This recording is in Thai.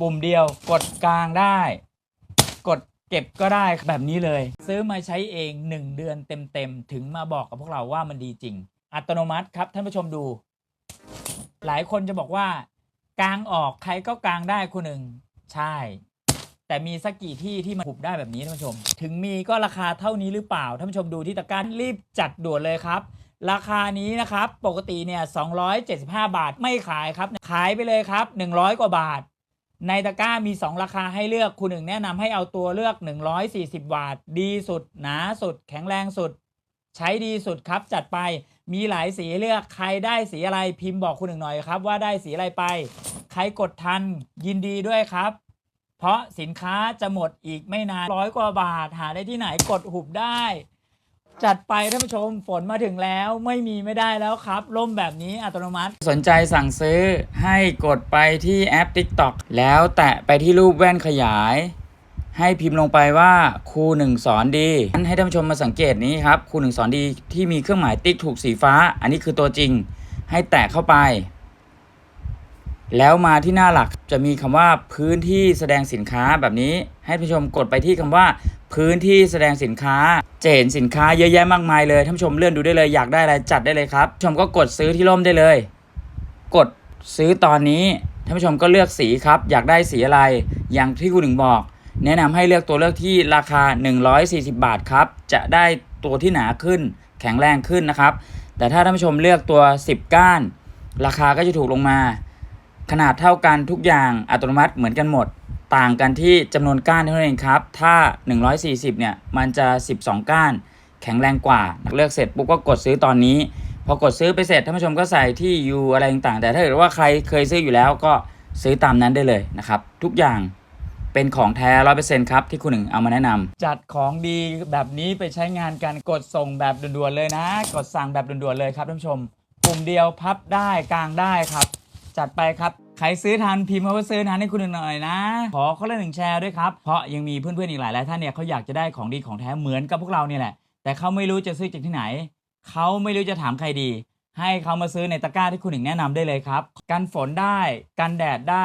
ปุ่มเดียวกดกลางได้ กดเก็บก็ได้แบบนี้เลย ซื้อมาใช้เอง 1 เดือนเต็มๆ ถึงมาบอกกับพวกเราว่ามันดีจริง อัตโนมัติครับท่านผู้ชมดู หลายคนจะบอกว่ากลางออกใครก็กลางได้คุณหนึ่งใช่ แต่มีสักกี่ที่ที่มันหุบได้แบบนี้ท่านผู้ชม ถึงมีก็ราคาเท่านี้หรือเปล่าท่านผู้ชมดูที่ตะกร้ารีบจัดด่วนเลยครับราคานี้นะครับ ปกติเนี่ย 275 บาทไม่ขายครับ ขายไปเลยครับ 100 กว่าบาท ในตะกร้ามี 2 ราคาให้เลือกคุณหนึ่งแนะนำให้เอาตัวเลือก 140บาทดีสุด หนาสุด แข็งแรงสุด ใช้ดีสุดครับจัดไปมีหลายสีเลือกใครได้สีอะไรพิมพ์บอกคุณหนึ่งหน่อยครับ ว่าได้สีอะไรไป ใครกดทันยินดีด้วยครับ เพราะสินค้าจะหมดอีกไม่นานร้อยกว่าบาทหาได้ที่ไหนกดหุบได้ จัดไปท่านผู้ชมฝนมาถึงแล้วไม่มีไม่ได้แล้วครับล่มแบบนี้อัตโนมัติ สนใจสั่งซื้อให้กดไปที่แอป TikTok แล้วแตะไปที่รูปแว่นขยาย ให้พิมพ์ลงไปว่าครูหนึ่งสอนดีงั้นให้ท่านผู้ชมมาสังเกตนี้ครับครูหนึ่งสอนดีที่มีเครื่องหมายติ๊กถูกสีฟ้า อันนี้คือตัวจริง ให้แตะเข้าไป แล้วมาที่หน้าหลักจะมีคำว่าพื้นที่แสดงสินค้าแบบนี้ ให้ผู้ชมกดไปที่คำว่า พื้นที่แสดงสินค้า จะเห็นสินค้าเยอะแยะมากมายเลยท่านผู้ชมเลื่อนดูได้เลยอยากได้อะไรจัดได้เลยครับชมก็กดซื้อที่ร่มได้เลย กดซื้อตอนนี้ท่านผู้ชมก็เลือกสีครับ อยากได้สีอะไร อย่างที่คุณหนึ่งบอก แนะนำให้เลือกตัวเลือกที่ราคา 140 บาทครับ จะได้ตัวที่หนาขึ้น แข็งแรงขึ้นนะครับ แต่ถ้าท่านผู้ชมเลือกตัว 10 ก้าน ราคาก็จะถูกลงมา ขนาดเท่ากันทุกอย่างอัตโนมัติเหมือนกันหมด ต่างกันที่จำนวนก้านเท่านั้นเองครับ ถ้า 140 เนี่ย มันจะ 12 ก้าน แข็งแรงกว่า เลือกเสร็จปุ๊บก็กดซื้อตอนนี้ พอกดซื้อไปเสร็จท่านผู้ชมก็ใส่ที่อยู่อะไรต่างๆ แต่ถ้าเกิดว่าใครเคยซื้ออยู่แล้วก็ซื้อตามนั้นได้เลยนะครับ ทุกอย่างเป็นของแท้ร้อยเปอร์เซ็นต์ครับ ที่คุณหนึ่งเอามาแนะนำจัดของดีแบบนี้ไปใช้งานกันกดส่งแบบด่วนๆเลยนะ กดสั่งแบบด่วนๆเลยครับท่านผู้ชม ปุ่มเดียวพับได้กลางได้ครับ จัดไปครับ ใครซื้อทันพิมพ์มาว่าซื้อทันให้คุณหนึ่งหน่อยนะ ขอเขาละหนึ่งแชร์ด้วยครับ เพราะยังมีเพื่อนๆอีกหลายหลายท่านเนี่ยเขาอยากจะได้ของดีของแท้เหมือนกับพวกเราเนี่ยแหละ แต่เขาไม่รู้จะซื้อจากที่ไหน เขาไม่รู้จะถามใครดี ให้เขามาซื้อในตะกร้าที่คุณหนึ่งแนะนำได้เลยครับ กันฝนได้ กันแดดได้